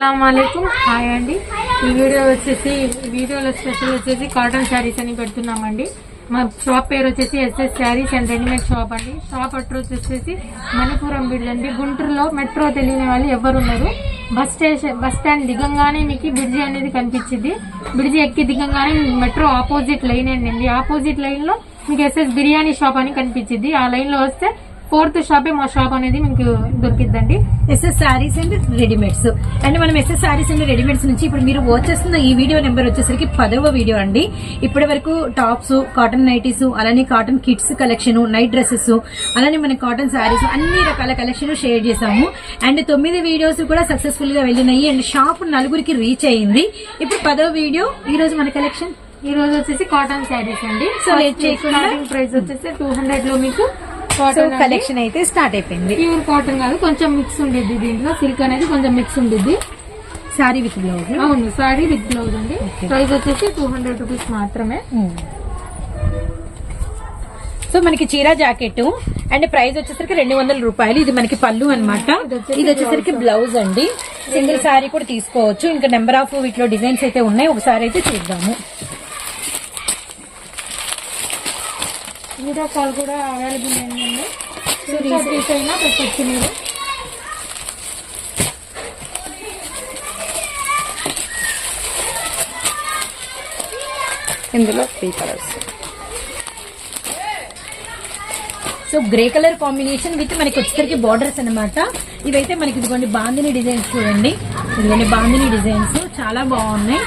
అస్సలామలైకుం hi అండి. ఈ video వచ్చేసి ఈ వీడియోలో స్పెషల్ వచ్చేసి కాటన్ శారీస్ అని పెడుతున్నామండి. మా షాప్ పేరు వచ్చేసి SS sarees and readymade shop అండి. షాప్ అడ్రస్ వచ్చేసి మణిపురం బ్రిడ్జ్ అండి. గుంటూరులో మెట్రో తెలియని వాళ్ళు ఎవరు ఉన్నారు బస్ స్టేషన్ బస్ స్టాండ్ దిగంగానే మీకు బ్రిడ్జి అనేది కనిపించింది. బ్రిడ్జి ఎక్కి దిగంగానే మెట్రో ఆపోజిట్ లైన్ అండి. ఆపోజిట్ లైన్లో మీకు ఎస్ఎస్ బిర్యానీ షాప్ అని కనిపించింది. ఆ లైన్లో వస్తే ఫోర్త్ షాపే మా షాప్ అనేది మీకు దొరికిద్దండి. SS sarees and readymades and మనం ఎస్ఎస్ సారీస్ అండ్ రెడీమేడ్స్ నుంచి ఇప్పుడు మీరు వచ్చేస్తున్న ఈ వీడియో నెంబర్ వచ్చేసరికి పదవ వీడియో అండి. ఇప్పటి వరకు టాప్స్ కాటన్ నైటీస్ అలానే cotton kids collection night dresses అలానే మన కాటన్ సారీస్ అన్ని రకాల కలెక్షన్ షేర్ చేసాము అండ్ తొమ్మిది వీడియోస్ కూడా సక్సెస్ఫుల్గా వెళ్ళినాయి. అండ్ షాప్ నలుగురికి రీచ్ అయ్యింది ఇప్పుడు పదవ వీడియో ఈ రోజు మన కలెక్షన్ ఈ రోజు వచ్చేసి కాటన్ శారీస్ అండి. సో ప్రైస్ వచ్చేసి టూ హండ్రెడ్లో మీకు కాటన్ కలెక్షన్ అయితే స్టార్ట్ అయిపోయింది. ప్యూర్ కాటన్ కాదు కొంచెం మిక్స్ ఉండిద్ది దీంట్లో. సిల్క్ అనేది కొంచెం మిక్స్ ఉండిద్ది. సారీ విత్ బ్లౌజ్ అవును సారీ విత్ బ్లౌజ్ అండి. ప్రైస్ వచ్చేసి టూ హండ్రెడ్ రూపీస్ మాత్రమే. సో మనకి చీర జాకెట్ అండ్ ప్రైస్ వచ్చేసరికి రెండు వందల రూపాయలు. ఇది మనకి పళ్ళు అన్నమాట. ఇది వచ్చేసరికి బ్లౌజ్ అండి. సింగిల్ సారీ కూడా తీసుకోవచ్చు. ఇంకా నెంబర్ ఆఫ్ వీటిలో డిజైన్స్ అయితే ఉన్నాయి. ఒకసారి అయితే చూద్దాము. వీడియో కాల్ కూడా అవైలబుల్ అయిందండి పీస్ అయినా పెట్టచ్చు మీరు. ఇందులో three colours so grey colour combination with మనకి వచ్చేసరికి బార్డర్స్ అన్నమాట. ఇవైతే మనకి ఇదిగోండి బాందిని డిజైన్స్ చూడండి. ఇదిగోండి బాందిని డిజైన్స్ చాలా బాగున్నాయి.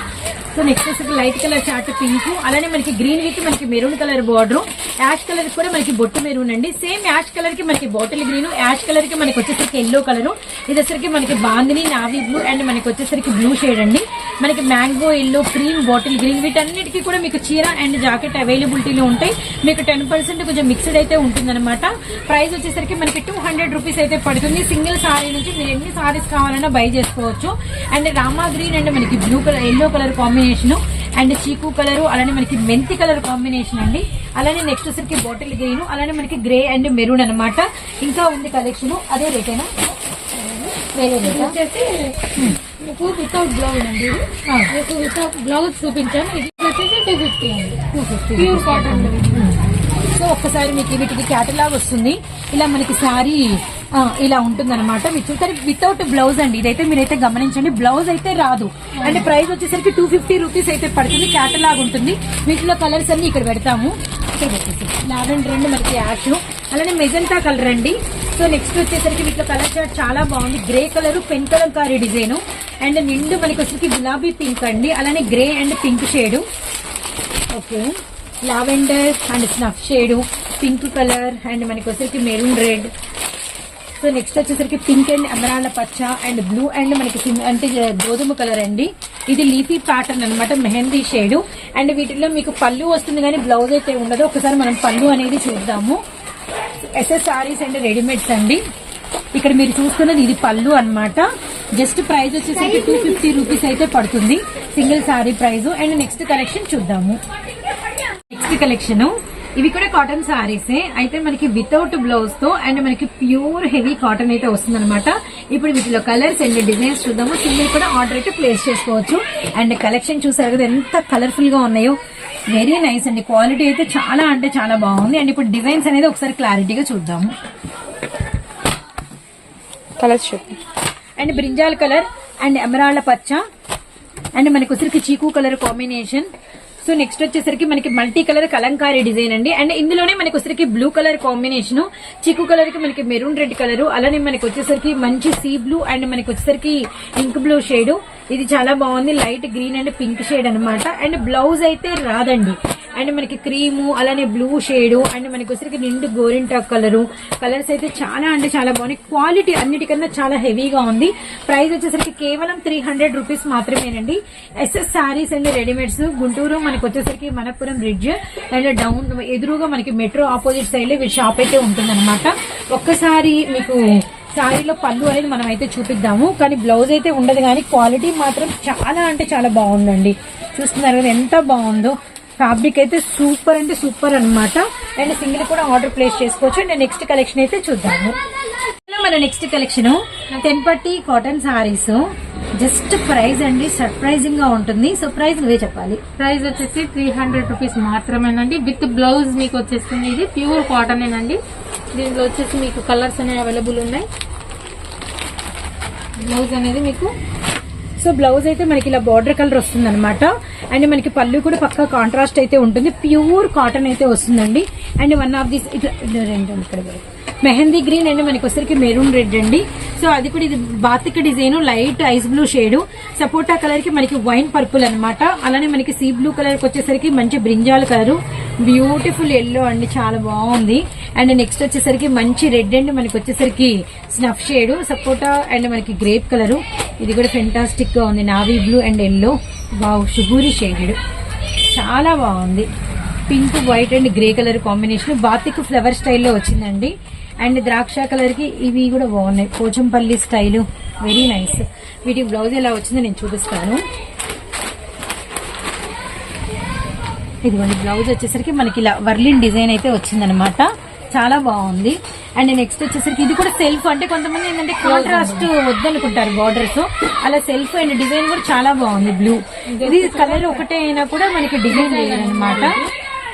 సో నెక్స్ట్ వచ్చేసి లైట్ కలర్ చార్ట్ పింక్ అలానే మనకి గ్రీన్ విత్ మనకి maroon colour border ash colour కూడా మనకి బొట్టు మెరూన్ అండి. సేమ్ యాష్ కలర్కి మనకి బాటిల్ గ్రీన్ యాష్ కలర్కి మనకి వచ్చేసరికి ఎల్లో కలర్ ఇది వచ్చేసరికి మనకి బాందిని నావీ బ్లూ అండ్ మనకి వచ్చేసరికి బ్లూ షేడ్ అండి. మనకి mango yellow cream bottle green వీటన్నిటికీ కూడా మీకు చీర అండ్ జాకెట్ అవైలబిలిటీలో ఉంటాయి. మీకు టెన్ పర్సెంట్ కొంచెం మిక్స్డ్ అయితే ఉంటుందన్నమాట. ప్రైస్ వచ్చేసరికి మనకి టూ హండ్రెడ్ రూపీస్ అయితే పడుతుంది. సింగిల్ సారీ నుంచి మీరు ఎన్ని సారీస్ కావాలన్నా బై చేసుకోవచ్చు. అండ్ రామా గ్రీన్ అండ్ మనకి blue colour yellow colour combination and చీకు కలర్ అలానే మనకి మెంతి కలర్ కాంబినేషన్ అండి. అలానే నెక్స్ట్ వచ్చరికి బాటిల్ గ్రీన్ అలానే మనకి గ్రే అండ్ మెరూన్ అన్నమాట. ఇంకా ఉంది కలెక్షన్ అదే రేటేనా వేరే రేటా వచ్చేసి మీకు వితౌట్ బ్లౌజ్ అండి ఇది. మీకు వితౌట్ బ్లౌజ్ చూపించాను. ఇది వచ్చేసి టూ ఫిఫ్టీ అండి. Two fifty pure cotton so ఒక్కసారి మీకు వీటికి క్యాటలాగ్ వస్తుంది. ఇలా మనకి శారీ ఇలా ఉంటుంది అనమాట మీరు చూస్తారు వితౌట్ బ్లౌజ్ అండి. ఇదైతే మీరైతే గమనించండి. బ్లౌజ్ అయితే రాదు. అంటే ప్రైస్ వచ్చేసరికి టూ ఫిఫ్టీ రూపీస్ అయితే పడుతుంది. క్యాటలాగ్ ఉంటుంది. వీటిలో కలర్స్ అన్ని ఇక్కడ పెడతాము. లావెండర్ అండి మనకి యాష్. అలానే మెజంతా కలర్ అండి. సో నెక్స్ట్ వచ్చేసరికి వీటిలో కలర్ చార్ట్ చాలా బాగుంది. Grey colour pen kalamkari design. And నిండు మనకి వచ్చేసరికి గులాబీ పింక్ అండి. అలానే grey and pink shade okay lavender and snuff shade pink colour and మనకి వచ్చేసరికి మెరూన్ రెడ్ సో నెక్స్ట్ వచ్చేసరికి పింక్ అండ్ అమరాల పచ్చ అండ్ బ్లూ అండ్ మనకి అంటే గోధుమ కలర్ అండి. ఇది లీఫీ ప్యాటర్న్ అన్నమాట మెహందీ షేడ్ అండ్ వీటిలో మీకు పళ్ళు వస్తుంది కానీ బ్లౌజ్ అయితే ఉండదు. ఒకసారి మనం పళ్ళు అనేది చూద్దాము. ఎస్ఎస్ సారీస్ అండ్ రెడీమేడ్స్ అండి. ఇక్కడ మీరు చూస్తున్నది ఇది పళ్ళు అన్నమాట. జస్ట్ ప్రైస్ వచ్చేసరికి టూ ఫిఫ్టీ రూపీస్ అయితే పడుతుంది. Single sari price and next collection చూద్దాము. నెక్స్ట్ కలెక్షన్ ఇవి కూడా కాటన్ సారీస్ అయితే మనకి వితౌట్ బ్లౌజ్తో అండ్ మనకి ప్యూర్ హెవీ కాటన్ అయితే వస్తుంది ఇప్పుడు వీటిలో కలర్స్ అండ్ డిజైన్స్ చూద్దాము. సింగిల్ కూడా ఆర్డర్ అయితే ప్లేస్ చేసుకోవచ్చు. అండ్ కలెక్షన్ చూసారు కదా ఎంత కలర్ఫుల్గా ఉన్నాయో. వెరీ నైస్ అండి. క్వాలిటీ అయితే చాలా అంటే చాలా బాగుంది. అండ్ ఇప్పుడు డిజైన్స్ అనేది ఒకసారి క్లారిటీగా చూద్దాము. కలర్స్ చూపి అండ్ బ్రింజాల్ కలర్ అండ్ ఎమరాళ్ళ పచ్చ. అండ్ మనకి వచ్చరికి చీకు కలర్ కాంబినేషన్ సో నెక్స్ట్ వచ్చేసరికి మనకి మల్టీ కలర్ కలంకారీ డిజైన్ అండి. అండ్ ఇందులోనే మనకి వచ్చేసరికి బ్లూ కలర్ కాంబినేషన్ చిక్కు కలర్కి మనకి మెరూన్ రెడ్ కలర్ అలానే మనకి వచ్చేసరికి మంచి సీ బ్లూ అండ్ మనకి వచ్చేసరికి ఇంక్ బ్లూ షేడ్ ఇది చాలా బాగుంది. Light green and pink shade అన్నమాట. అండ్ బ్లౌజ్ అయితే రాదండి. అండ్ మనకి క్రీము అలానే బ్లూ షేడ్ అండ్ మనకి వచ్చరికి నిండు గోరింటాక్ కలరు. కలర్స్ అయితే చాలా అంటే చాలా బాగున్నాయి. క్వాలిటీ అన్నిటికన్నా చాలా హెవీగా ఉంది. ప్రైస్ వచ్చేసరికి కేవలం త్రీ హండ్రెడ్ రూపీస్ మాత్రమేనండి. SS saris and readymades Guntur మనకు వచ్చేసరికి మనపురం బ్రిడ్జ్ అండ్ డౌన్ ఎదురుగా మనకి మెట్రో ఆపోజిట్ సైడ్లో షాప్ అయితే ఉంటుందన్నమాట. ఒక్కసారి మీకు శారీలో పళ్ళు అనేది మనం అయితే చూపిద్దాము. కానీ బ్లౌజ్ అయితే ఉండదు. కానీ క్వాలిటీ మాత్రం చాలా అంటే చాలా బాగుందండి. చూస్తున్నారు కదా ఎంత బాగుందో. ఫ్యాబ్రిక్ అయితే సూపర్ అంటే సూపర్ అన్నమాట. అండ్ సింగిల్ కూడా ఆర్డర్ ప్లేస్ చేసుకోవచ్చు. అండ్ నెక్స్ట్ కలెక్షన్ అయితే చూద్దాము. మన నెక్స్ట్ కలెక్షన్ టెన్ పట్టి కాటన్ సారీస్ జస్ట్ ప్రైస్ అండి సర్ప్రైజింగ్గా ఉంటుంది. సో ప్రైస్ నువ్వే చెప్పాలి. ప్రైస్ వచ్చేసి త్రీ హండ్రెడ్ రూపీస్ మాత్రమేనండి. విత్ బ్లౌజ్ మీకు వచ్చేస్తుంది ఇది. ప్యూర్ కాటన్ ఏనండి. దీంట్లో వచ్చేసి మీకు కలర్స్ అనేవి అవైలబుల్ ఉన్నాయి. బ్లౌజ్ అనేది మీకు సో బ్లౌజ్ అయితే మనకి ఇలా బార్డర్ కలర్ వస్తుంది అనమాట అండ్ మనకి పళ్ళు కూడా పక్కా కాంట్రాస్ట్ అయితే ఉంటుంది. ప్యూర్ కాటన్ అయితే వస్తుందండి. అండ్ వన్ ఆఫ్ దిస్ ఇట్లా రెండు ఇక్కడ మెహందీ గ్రీన్ అండ్ మనకి వచ్చరికి మెరూన్ రెడ్ అండి. సో అది కూడా ఇది batik design light ice blue shade. Sapota కలర్కి మనకి వైన్ పర్పుల్ అనమాట అలానే మనకి సీ బ్లూ కలర్కి వచ్చేసరికి మంచి బ్రింజాల్ కలర్. బ్యూటిఫుల్ ఎల్లో అండి చాలా బాగుంది. అండ్ నెక్స్ట్ వచ్చేసరికి మంచి రెడ్ అండ్ మనకి వచ్చేసరికి స్నఫ్ షేడ్ సపోటా అండ్ మనకి గ్రేప్ కలర్ ఇది కూడా ఫెంటాస్టిక్గా ఉంది navy blue and yellow wow షుగూరి shaded చాలా బాగుంది. Pink white and grey colour combination batik flower స్టైల్లో వచ్చిందండి. అండ్ ద్రాక్ష కలర్కి ఇవి కూడా బాగున్నాయి. పోచంపల్లి స్టైల్ వెరీ నైస్ వీటి బ్లౌజ్ ఎలా వచ్చిందో నేను చూపిస్తాను. ఇదిగోండి బ్లౌజ్ వచ్చేసరికి మనకి ఇలా వర్లిన్ డిజైన్ అయితే వచ్చిందనమాట చాలా బాగుంది. అండ్ నెక్స్ట్ వచ్చేసరికి ఇది కూడా సెల్ఫ్. అంటే కొంతమంది ఏంటంటే కాంట్రాస్ట్ వద్దనుకుంటారు బార్డర్స్ అలా సెల్ఫ్ అండ్ డిజైన్ కూడా చాలా బాగుంది బ్లూ. ఇది కలర్ ఒకటే అయినా కూడా మనకి డిజైన్ లేదనమాట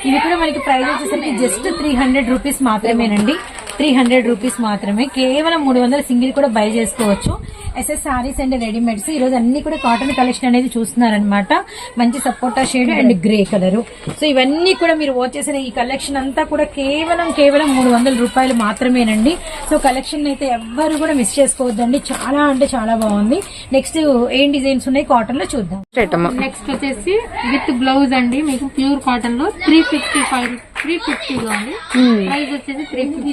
ఇది కూడా మనకి ప్రైస్ వచ్చేసరికి జస్ట్ త్రీ హండ్రెడ్ రూపీస్ మాత్రమేనండి. త్రీ హండ్రెడ్ రూపీస్ మాత్రమే. కేవలం మూడు వందల సింగిల్ కూడా బై చేసుకోవచ్చు. ఎస్ఎస్ సారీస్ అండ్ రెడీమేడ్స్ ఈ రోజు అన్ని కూడా కాటన్ కలెక్షన్ అనేది చూస్తున్నారనమాట మంచి sapota shade and grey colour so ఇవన్నీ కూడా మీరు వచ్చేసిన ఈ కలెక్షన్ అంతా కూడా కేవలం కేవలం మూడు వందల రూపాయలు మాత్రమేనండి. సో కలెక్షన్ అయితే ఎవ్వరు కూడా మిస్ చేసుకోవద్దండి. చాలా అంటే చాలా బాగుంది. నెక్స్ట్ ఏం డిజైన్స్ ఉన్నాయి కాటన్లో చూద్దాం. నెక్స్ట్ వచ్చేసి విత్ బ్లౌజ్ అండి. మీకు ప్యూర్ కాటన్లో త్రీ ఫిఫ్టీ ఫైవ్ త్రీ ఫిఫ్టీలో అండి. ప్రైస్ వచ్చేసి త్రీ ఫిఫ్టీ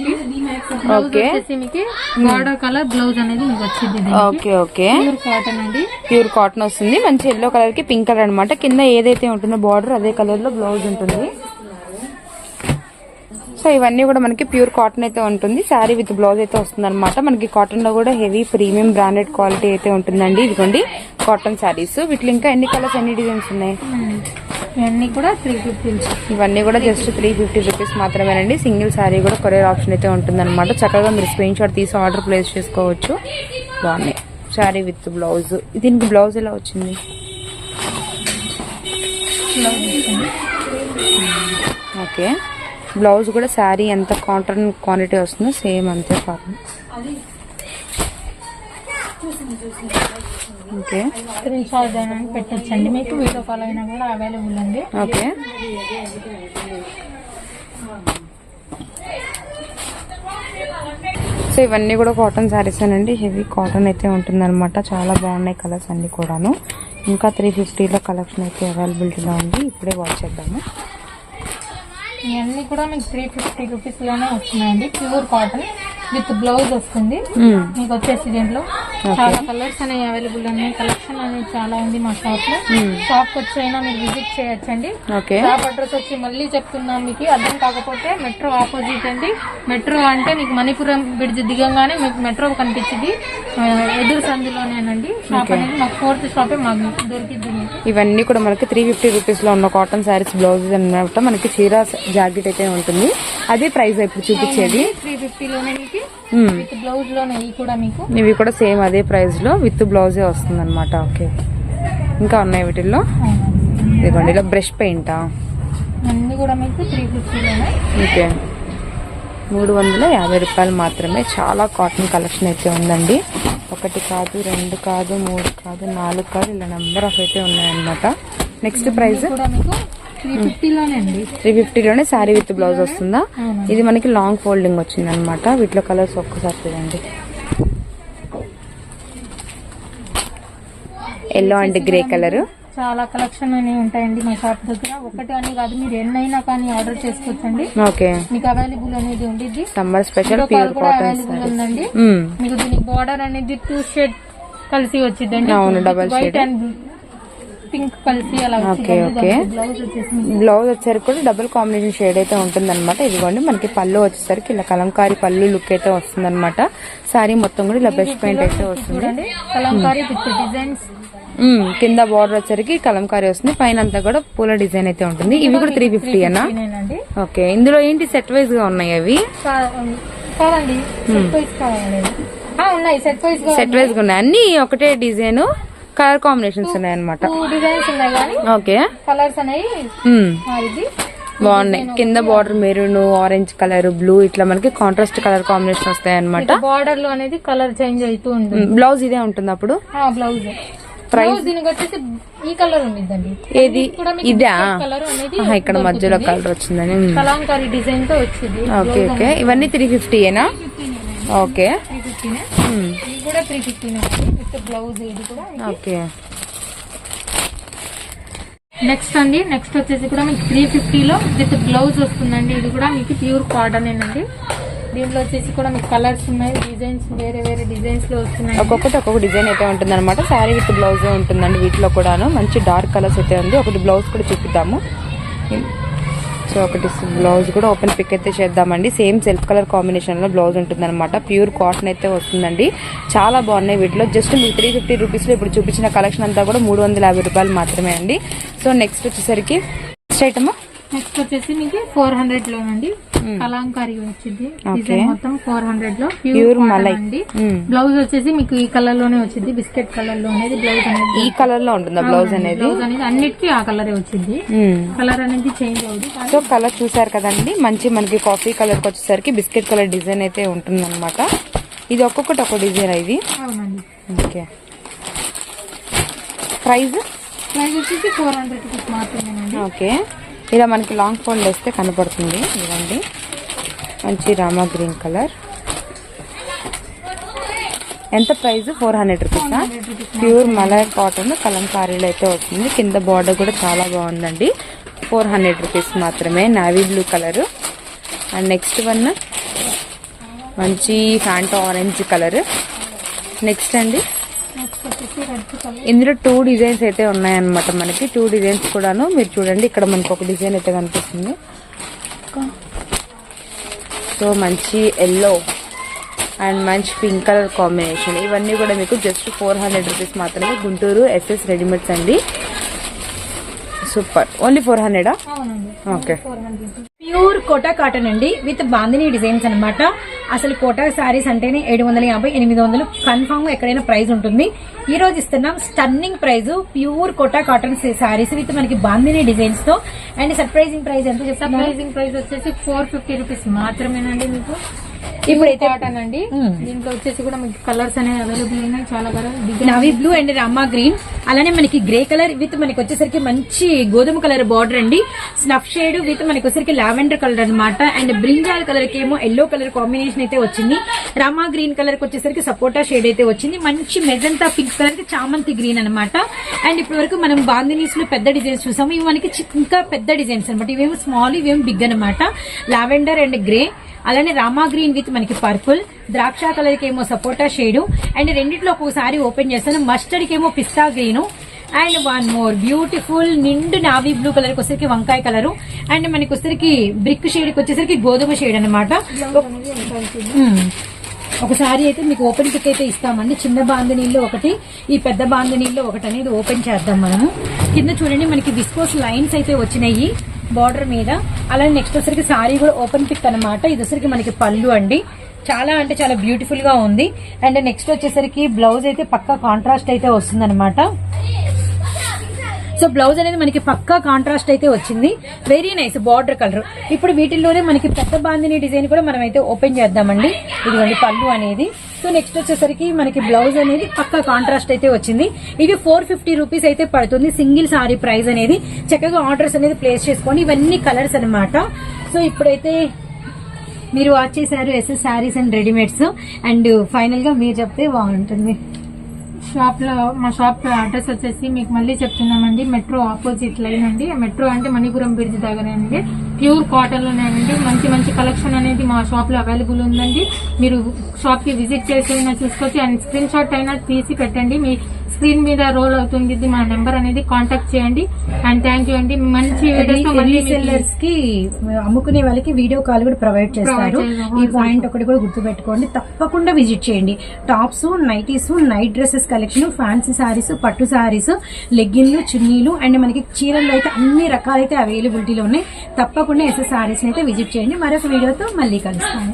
బ్లౌజ్ వచ్చేసి మీకు బార్డర్ కలర్ బ్లౌజ్ అనేది మీకు వచ్చింది ఓకే ఓకే ప్యూర్ కాటన్ అండి. ప్యూర్ కాటన్ వస్తుంది. మంచి ఎల్లో కలర్కి పింక్ కలర్ అనమాట కింద ఏదైతే ఉంటుందో బార్డర్ అదే కలర్లో బ్లౌజ్ ఉంటుంది. సో ఇవన్నీ కూడా మనకి ప్యూర్ కాటన్ అయితే ఉంటుంది. శారీ విత్ బ్లౌజ్ అయితే వస్తుంది అనమాట మనకి కాటన్లో కూడా హెవీ ప్రీమియం బ్రాండెడ్ క్వాలిటీ అయితే ఉంటుందండి. ఇదిగోండి కాటన్ శారీస్. వీటిలో ఇంకా ఎన్ని కలర్స్ ఎన్ని డిజైన్స్ ఉన్నాయి? ఇవన్నీ కూడా త్రీ ఫిఫ్టీ ఇవన్నీ కూడా జస్ట్ త్రీ ఫిఫ్టీ రూపీస్ మాత్రమేనండి. సింగిల్ శారీ కూడా కొరియర్ ఆప్షన్ అయితే ఉంటుందన్నమాట. చక్కగా మీరు స్క్రీన్ షాట్ తీసి ఆర్డర్ ప్లేస్ చేసుకోవచ్చు. బాగున్నాయి. Sari with blouse. దీనికి బ్లౌజ్ ఎలా వచ్చింది? ఓకే. బ్లౌజ్ కూడా శారీ ఎంత కాటన్ క్వాంటిటీ వస్తుందో సేమ్ అంతే కాటన్ ఓకే. స్క్రీన్ షాట్ అయినా పెట్టొచ్చండి మీకు వీడియో కాల్ అయినా కూడా అవైలబుల్ అండి ఓకే. సో ఇవన్నీ కూడా కాటన్ శారీస్ అండి హెవీ కాటన్ అయితే ఉంటుందన్నమాట. చాలా బాగున్నాయి కలర్స్ అన్ని కూడాను. ఇంకా త్రీ ఫిఫ్టీలో కలెక్షన్ అయితే అవైలబిలిటీలో ఉంది. ఇప్పుడే వాచ్ చేద్దాము. ఇవన్నీ కూడా మీకు త్రీ ఫిఫ్టీ రూపీస్లోనే వస్తున్నాయండి. ప్యూర్ కాటన్ విత్ బ్లౌజ్ వస్తుంది. మీకు వచ్చేసి దీంట్లో చాలా కలర్స్ అనేవి అవైలబుల్ ఉన్నాయి. కలెక్షన్ అనేది చాలా ఉంది మా షాప్లో. షాప్ వచ్చైనా మీరు విజిట్ చేయొచ్చండి. షాప్ అడ్రస్ వచ్చి మళ్ళీ చెప్తున్నాం మీకు. అర్థం కాకపోతే మెట్రో ఆపోజిట్ అండి. మెట్రో అంటే మీకు మణిపురం బ్రిడ్జ్ దిగంగానే మీకు మెట్రో కనిపించింది ఎదురు సందులోనేనండి. షాప్ అనేది మాకు ఫోర్త్ షాపే మాకు దొరికింది ఇవన్నీ కూడా మనకి త్రీ ఫిఫ్టీ రూపీస్లో ఉన్న కాటన్ శారీస్ బ్లౌజెస్ అన్నమాట మనకి చీర జాకెట్ అయితే ఉంటుంది. అదే ప్రైస్ ఇప్పుడు చూపించేది. త్రీ ఫిఫ్టీలోనే మీకు మ్మ్. విత్ బ్లౌజ్లోనే ఇవి కూడా మీకు? ఇవి కూడా సేమ్ అదే ప్రైస్లో విత్ బ్లౌజే వస్తుంది అనమాట ఓకే ఇంకా ఉన్నాయి వీటిల్లో. ఇదిగోండి ఇలా బ్రష్ పెయింటా? అన్ని కూడా మీకు త్రీ ఫిఫ్టీలోనే ఓకే. మూడు వందల యాభై రూపాయలు మాత్రమే. చాలా కాటన్ కలెక్షన్ అయితే ఉందండి. ఒకటి కాదు రెండు కాదు మూడు కాదు నాలుగు కాదు ఇలా నెంబర్ ఆఫ్ అయితే ఉన్నాయన్నమాట. నెక్స్ట్ ప్రైస్ కూడా మీకు త్రీ ఫిఫ్టీలోనే శారీ విత్ బ్లౌజ్ వస్తుందా. ఇది మనకి లాంగ్ ఫోల్డింగ్ వచ్చింది అనమాట వీటిలో కలర్స్ ఒక్కసారి చూడండి. ఎల్లో అండ్ గ్రే కలర్ చాలా కలెక్షన్ అనేవి ఉంటాయండి మా షాప్ దగ్గర. ఒకటి అని కాదు మీరు ఎన్నైనా కానీ ఆర్డర్ చేసుకోవచ్చండి. ఓకే. మీకు అవైలబుల్ అనేది ఉండిద్ది. సమ్మర్ స్పెషల్ అవైలబుల్ ఉందండి. మ్మ్. మీకు దీనికి బార్డర్ అనేది టూ షేడ్ కలిసి వచ్చిందండి అవును, వైట్ shade. అండ్ పింక్ కలిసి అలా ఓకే, ఓకే. బ్లౌజ్ వచ్చేసరికి కూడా డబుల్ కాంబినేషన్ షేడ్ అయితే ఉంటుంది అనమాట ఇదిగోండి మనకి పళ్ళు వచ్చేసరికి ఇలా కలంకారీ పళ్ళు లుక్ అయితే వస్తుంది అనమాట శారీ మొత్తం కూడా ఇలా బ్రష్ పెయింట్ అయితే వస్తుంది. కలంకారీ డిజైన్స్. కింద బార్డర్ వచ్చరికి కలంకారీ వస్తుంది. పైన అంతా కూడా పూల డిజైన్ అయితే ఉంటుంది. ఇవి కూడా త్రీ ఫిఫ్టీ అన్నా ఓకే ఇందులో ఏంటి సెట్ వైజ్గా ఉన్నాయి అవి? సెట్ వైజ్గా ఉన్నాయి. అన్ని ఒకటే డిజైన్ కలర్ కాంబినేషన్స్ ఉన్నాయి అనమాట టూ డిజైన్స్ ఉన్నాయి కానీ ఓకే. కలర్స్ అనేవి బాగున్నాయి. కింద border maroon orange colour blue ఇట్లా మనకి కాంట్రాస్ట్ కలర్ కాంబినేషన్ వస్తాయి అనమాట బార్డర్లో అనేది కలర్ చేంజ్ అవుతూ ఉంటుంది. బ్లౌజ్ ఇదే ఉంటుంది అప్పుడు? బ్లౌజ్. బ్లౌజ్ దీనికి వచ్చేసి ఈ కలర్ ఉండిద్దండి. ఏది? ఇదా ఇక్కడ మధ్యలో కలర్ వచ్చిందని. మ్మ్. కలాంకారీ డిజైన్తో వచ్చింది. Okay okay. ఇవన్నీ త్రీ ఫిఫ్టీయేనా ఓకే. త్రీ కూడా ఫిఫ్టీనే విత్ బ్లౌజ్ ఇది కూడా ఓకే. నెక్స్ట్ అండి నెక్స్ట్ వచ్చేసి కూడా మీకు త్రీ ఫిఫ్టీలో విత్ బ్లౌజ్ వస్తుందండి. ఇది కూడా మీకు ప్యూర్ కాటన్ అండి దీంట్లో వచ్చేసి కూడా మీకు కలర్స్ ఉన్నాయి డిజైన్స్ వేరే వేరే డిజైన్స్లో వస్తున్నాయి. ఒక్కొక్కటి ఒక్కొక్క డిజైన్ అయితే ఉంటుంది అనమాట శారీ విత్ బ్లౌజ్ ఉంటుందండి వీటిలో కూడాను. మంచి డార్క్ కలర్స్ అయితే ఉంది. ఒకటి బ్లౌజ్ కూడా చూపిద్దాము. సో ఒకటి బ్లౌజ్ కూడా ఓపెన్ పిక్ అయితే చేద్దామండి. సేమ్ సెల్ఫ్ కలర్ కాంబినేషన్లో బ్లౌజ్ ఉంటుంది అనమాట ప్యూర్ కాటన్ అయితే వస్తుందండి. చాలా బాగున్నాయి వీటిలో. జస్ట్ మీకు త్రీ ఫిఫ్టీ రూపీస్లో ఇప్పుడు చూపించిన కలెక్షన్ అంతా కూడా మూడు వందల యాభై రూపాయలు మాత్రమే అండి. సో నెక్స్ట్ వచ్చేసరికి నెక్స్ట్ ఐటమ్ నెక్స్ట్ వచ్చేసి మీకు ఫోర్ హండ్రెడ్లోనండి. కలాంకారీ వచ్చింది. డిజైన్ మొత్తం ఫోర్ హండ్రెడ్లో. ప్యూర్ మలై. బ్లౌజ్ వచ్చేసి మీకు ఈ కలర్లోనే వచ్చింది. బిస్కెట్ కలర్లో అనేది బ్లౌజ్ అనేది ఈ కలర్లో ఉంటుందా బ్లౌజ్ అనేది? బ్లౌజ్ అనేది అన్నిటికీ ఆ కలరే వచ్చింది. కలర్ అనేది చేంజ్ అవుతుంది సో కలర్ చూసారు కదండి మంచి మనకి కాఫీ కలర్కి వచ్చేసరికి బిస్కెట్ కలర్ డిజైన్ అయితే ఉంటుంది ఇది ఒక్కొక్కటి ఒక్కో డిజైన్ ఇది? అవునండి. ఓకే. ప్రైస్ ప్రైస్ వచ్చేసి ఫోర్ హండ్రెడ్ రూపీస్ మాత్రమేనండి. ఓకే. ఇలా మనకి లాంగ్ ఫోల్డ్ వేస్తే కనపడుతుంది ఇవ్వండి మంచి రామా గ్రీన్ కలర్. ఎంత ప్రైస్? ఫోర్ హండ్రెడ్ రూపీసా ప్యూర్ మలై కాటన్ కలంకారీలో అయితే వస్తుంది. కింద బార్డర్ కూడా చాలా బాగుందండి. ఫోర్ హండ్రెడ్ రూపీస్ మాత్రమే. Navy blue colour and next one మంచి ఫ్యాంటో ఆరెంజ్ కలర్ నెక్స్ట్ అండి నెక్స్ట్ వచ్చేసి రెడ్ కలర్ ఇందులో టూ డిజైన్స్ అయితే ఉన్నాయన్నమాట మనకి. టూ డిజైన్స్ కూడాను మీరు చూడండి ఇక్కడ మనకి ఒక డిజైన్ అయితే కనిపిస్తుంది. సో మంచి ఎల్లో అండ్ మంచి పింక్ కలర్ కాంబినేషన్ ఇవన్నీ కూడా మీకు జస్ట్ ఫోర్ హండ్రెడ్ రూపీస్ మాత్రమే గుంటూరు ఎస్ఎస్ రెడీమేడ్స్ అండి. సూపర్ ఓన్లీ ఫోర్ హండ్రెడా ఓకే ప్యూర్ కోటా కాటన్ అండి విత్ బాందిని డిజైన్స్ అన్నమాట. అసలు కోటా శారీస్ అంటేనే ఏడు వందల యాభై ఎనిమిది వందలు. కన్ఫామ్ ఎక్కడైనా ప్రైస్ ఉంటుంది. ఈ రోజు ఇస్తున్నాం stunning price pure Kota cotton saris with మనకి బాందిని డిజైన్స్తో అండ్ సర్ప్రైజింగ్ ప్రైస్ ఎంత సర్ప్రైజింగ్ ప్రైస్ వచ్చేసి ఫోర్ ఫిఫ్టీ రూపీస్ మాత్రమేనండి మీకు. ఇప్పుడైతే కాటన్ అండి. దీంట్లో వచ్చేసి కూడా మీకు కలర్స్ అనేవి అవైలబుల్ ఉన్నాయి. చాలా colour navy blue and Rama green అలానే మనకి గ్రే కలర్ విత్ మనకి వచ్చేసరికి మంచి గోధుమ కలర్ బార్డర్ అండి. స్నఫ్ షేడ్ విత్ మనకి వచ్చేసరికి లావెండర్ కలర్ అన్నమాట. అండ్ బ్రింజాల్ కలర్కి ఏమో ఎల్లో కలర్ కాంబినేషన్ అయితే వచ్చింది. రామా గ్రీన్ కలర్కి వచ్చేసరికి సపోటా షేడ్ అయితే వచ్చింది. మంచి మెజంతా పింక్ కలర్కి చామంతి గ్రీన్ అన్నమాట. అండ్ ఇప్పటి వరకు మనం బాందినీస్లో పెద్ద డిజైన్స్ చూసాము. ఇవి మనకి ఇంకా పెద్ద డిజైన్స్ అనమాట ఇవేమో స్మాల్ ఇవేమో బిగ్ అన్నమాట. లావెండర్ అండ్ గ్రే అలానే రామా గ్రీన్ విత్ మనకి పర్పుల్ ద్రాక్ష కలర్కి ఏమో సపోటా షేడ్ అండ్ రెండిట్లో ఒక్కోసారి ఓపెన్ చేస్తాను. మస్టర్డ్ ఏమో pista green. And one more beautiful నిండు నావీ బ్లూ కలర్ వచ్చేసరికి వంకాయ కలర్. అండ్ మనకి వచ్చేసరికి బ్రిక్ షేడ్కి వచ్చేసరికి గోధుమ షేడ్ అనమాట ఒకసారి అయితే మీకు ఓపెన్ పిక్ అయితే ఇస్తామండి. చిన్న బాంధనీల్లో ఒకటి ఈ పెద్ద బాంధనీల్లో ఒకటి అనేది ఓపెన్ చేద్దాం మనము. కింద చూడండి మనకి విస్కోస్ లైన్స్ అయితే వచ్చినాయి. బార్డర్ మీద. అలానే నెక్స్ట్ వచ్చరికి సారీ కూడా ఓపెన్ పిక్ అనమాట ఇది వచ్చరికి మనకి పళ్ళు అండి. చాలా అంటే చాలా బ్యూటిఫుల్గా ఉంది. అండ్ నెక్స్ట్ వచ్చేసరికి బ్లౌజ్ అయితే పక్కా కాంట్రాస్ట్ అయితే వస్తుంది సో బ్లౌజ్ అనేది మనకి పక్కా కాంట్రాస్ట్ అయితే వచ్చింది. వెరీ నైస్ బార్డర్ కలర్ ఇప్పుడు వీటిల్లోనే మనకి పెద్ద బాందిని డిజైన్ కూడా మనం అయితే ఓపెన్ చేద్దామండి. ఇదిగోండి పళ్ళు అనేది. సో నెక్స్ట్ వచ్చేసరికి మనకి బ్లౌజ్ అనేది పక్క కాంట్రాస్ట్ అయితే వచ్చింది. ఇది ఫోర్ ఫిఫ్టీ రూపీస్ అయితే పడుతుంది. సింగిల్ సారీ ప్రైస్ అనేది. చక్కగా ఆర్డర్స్ అనేది ప్లేస్ చేసుకోండి ఇవన్నీ కలర్స్ అనమాట సో ఇప్పుడైతే మీరు వాచ్ చేశారు SS saris and readymades and ఫైనల్గా మీరు చెప్తే బాగుంటుంది. షాప్లో మా షాప్ అడ్రస్ వచ్చేసి మీకు మళ్ళీ చెప్తున్నామండి. మెట్రో ఆపోజిట్ లైన్ అండి. మెట్రో అంటే మణిపురం బ్రిడ్జ్ దగ్గర అండి. ప్యూర్ కాటన్ లోనేనండి మంచి మంచి కలెక్షన్ అనేది మా షాప్లో అవైలబుల్ ఉందండి. మీరు షాప్కి విజిట్ చేసి అయినా చూసుకొచ్చి అండ్ స్క్రీన్ షాట్ అయినా తీసి పెట్టండి. మీ స్క్రీన్ మీద రోల్ అవుతుంది. మా నెంబర్ అనేది కాంటాక్ట్ చేయండి. అండ్ థ్యాంక్ యూ అండి. మంచి రీసెల్లర్స్కి అమ్ముకునే వాళ్ళకి వీడియో కాల్ కూడా ప్రొవైడ్ చేస్తారు. చేస్తాం. ఈ పాయింట్ ఒకటి కూడా గుర్తుపెట్టుకోండి. తప్పకుండా విజిట్ చేయండి. Tops nighties night dresses collection fancy saris పట్టు సారీస్ లెగ్గిన్లు చున్నీలు అండ్ మనకి చీరలు అయితే అన్ని రకాలైతే అవైలబిలిటీలో ఉన్నాయి. తప్పకుండా ఎస్ఎస్ సారీస్ అయితే విజిట్ చేయండి. మరొక వీడియోతో మళ్ళీ కలుస్తాము.